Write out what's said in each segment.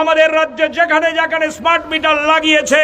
আমাদের রাজ্যে যেখানে যেখানে স্মার্ট মিটার লাগিয়েছে,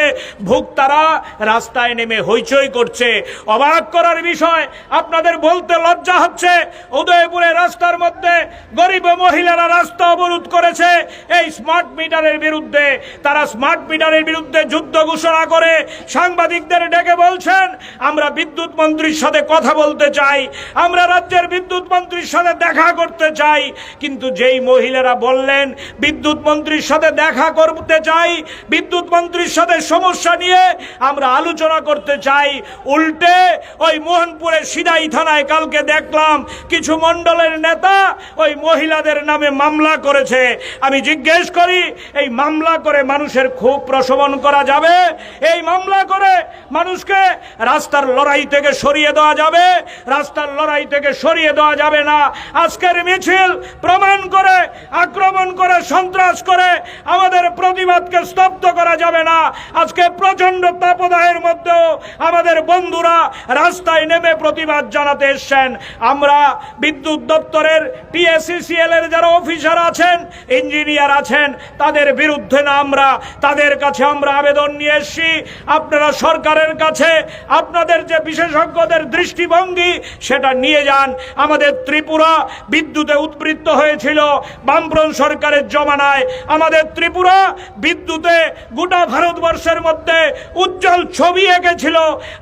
ভোক্তারা রাস্তায় নেমে হইচই করছে। অবাক করার বিষয়, আপনাদের বলতে লজ্জা হচ্ছে, উদয়পুরে রাস্তার মধ্যে গরিব মহিলারা রাস্তা অবরোধ করেছে। এই স্মার্ট মিটারের বিরুদ্ধে, তারা স্মার্ট মিটারের বিরুদ্ধে যুদ্ধ ঘোষণা করে, সাংবাদিকদের ডেকে বলছেন, আমরা বিদ্যুৎ মন্ত্রীর সাথে কথা বলতে চাই, আমরা রাজ্যের বিদ্যুৎ মন্ত্রীর সাথে দেখা করতে চাই। কিন্তু যেই মহিলারা বললেন, বিদ্যুৎ মন্ত্রীর সাথে দেখা করতে চাই, বিদ্যুৎ মন্ত্রীর সাথে সমস্যা নিয়ে আমরা আলোচনা করতে চাই। উল্টে ওই মোহনপুরে সিদাই থানায় কালকে দেখলাম কিছু মণ্ডলের নেতা ওই মহিলাদের নামে মামলা করেছে। আমি জিজ্ঞেস করি, এই মামলা করে মানুষের খুব প্রশমন করা যাবে? এই মামলা করে মানুষকে রাস্তার লড়াই থেকে সরিয়ে দেওয়া যাবে? রাস্তার লড়াই থেকে সরিয়ে দেওয়া যাবে না। আজকের মিছিল প্রমাণ করে, আক্রমণ করে, সন্ত্রাস করে আমাদের প্রতিবাদকে স্তব্ধ করা যাবে না। আজকে প্রচণ্ড তাপদাহের মধ্যেও আমাদের বন্ধুরা রাস্তায় নেমে প্রতিবাদ জানাতে এসছেন। আমরা বিদ্যুৎ দপ্তরের টিএসসিসিএল এর যারা অফিসার আছেন, ইঞ্জিনিয়ার আছেন, তাদের বিরুদ্ধে না আমরা, তাদের কাছে আমরা আবেদন নিয়ে এসেছি। আপনারা সরকারের কাছে আপনাদের যে বিশেষজ্ঞদের দৃষ্টিভঙ্গি, সেটা নিয়ে যান। আমাদের ত্রিপুরা বিদ্যুতে উদ্বৃত্ত হয়েছিল। বামফ্রন্ট সরকারের জমানায় আমাদের ত্রিপুরা বিদ্যুতে গোটা ভারতবর্ষের মধ্যে উজ্জ্বল ছবি এঁকেছিল।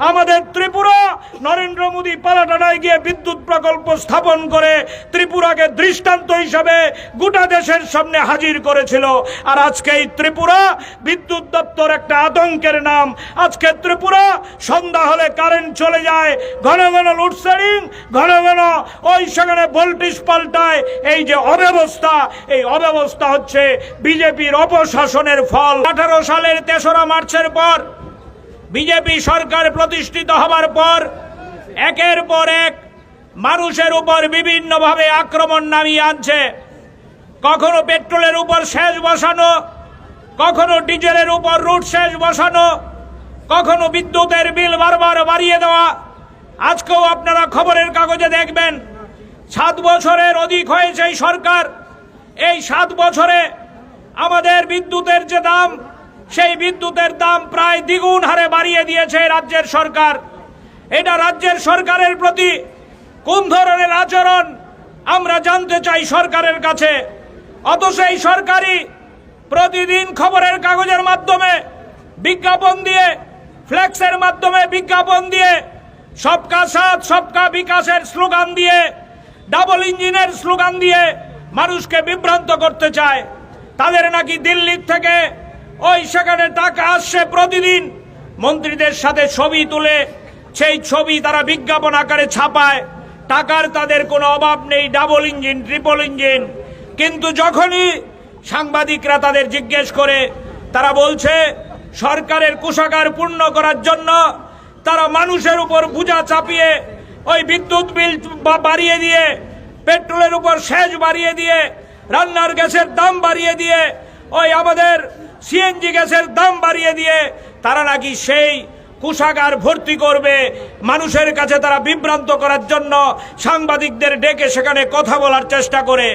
আমাদের ত্রিপুরা, নরেন্দ্র মোদী পালাটানায় গিয়ে বিদ্যুৎ প্রকল্প স্থাপন করে ত্রিপুরাকে দৃষ্টান্ত হিসাবে গোটা দেশের সামনে হাজির করেছিল। আর আজকে এই ত্রিপুরা বিদ্যুৎ দপ্তর একটা আতঙ্কের নাম। আজকে ত্রিপুরা, সন্ধ্যা হলে কারেন্ট চলে যায়, ঘন ঘন লোডশেডিং ঘন ঘন ওই সেখানে ভোল্টেজ পাল্টায়। এই যে অব্যবস্থা, এই অব্যবস্থা হচ্ছে বিজেপির অপশাসনের ফল। আঠারো সালের তেসরা মার্চের পর বিজেপি সরকার প্রতিষ্ঠিত হবার পর একের পর এক মানুষের উপর বিভিন্নভাবে আক্রমণ নামিয়ে আনছে। কখনো পেট্রোলের উপর সেচ বসানো, কখনো ডিজেলের উপর রুট সেচ বসানো, কখনো বিদ্যুতের বিল বারবার বাড়িয়ে দেওয়া। আজকেও আপনারা খবরের কাগজে দেখবেন, সাত বছরের অধিক হয়েছে এই সরকার। এই সাত বছরে আমাদের বিদ্যুতের যে দাম, সেই বিদ্যুতের দাম প্রায় দ্বিগুণ হারে বাড়িয়ে দিয়েছে রাজ্যের সরকার। এটা রাজ্যের সরকারের প্রতি কোন ধরনের আচরণ আমরা জানতে চাই সরকারের কাছে। অত সেই সরকারি প্রতিদিন খবরের কাগজের মাধ্যমে বিজ্ঞাপন দিয়ে ফ্লেক্সের মাধ্যমে বিজ্ঞাপন দিয়ে, সবকা সাথ, সবকা বিকাশের স্লোগান দিয়ে, ডাবল ইঞ্জিনের স্লোগান দিয়ে মানুষকে বিভ্রান্ত করতে চায়। তাদের নাকি দিল্লির থেকে ওই সেখানে টাকা আসছে প্রতিদিন। মন্ত্রীদের সাথে ছবি তুলে, সেই ছবি তারা বিজ্ঞাপন আকারে ছাপায়। টাকার তাদের কোনো অভাব নেই ডাবল ইঞ্জিন ট্রিপল ইঞ্জিন কিন্তু যখনই সাংবাদিকরা তাদের জিজ্ঞেস করে, তারা বলছে, সরকারের কোষাগার পূর্ণ করার জন্য তারা মানুষের উপর বোঝা চাপিয়ে, ওই বিদ্যুৎ বিল বাড়িয়ে দিয়ে, পেট্রোলের উপর সেচ বাড়িয়ে দিয়ে রান্নার গ্যাসের দাম বাড়িয়ে দিয়ে, ওই আমাদের সিএনজি গ্যাসের দাম বাড়িয়ে দিয়ে তারা নাকি সেই কুষাগার ভর্তি করবে। মানুষের কাছে তারা বিভ্রান্ত করার জন্য সাংবাদিকদের ডেকে সেখানে কথা বলার চেষ্টা করে।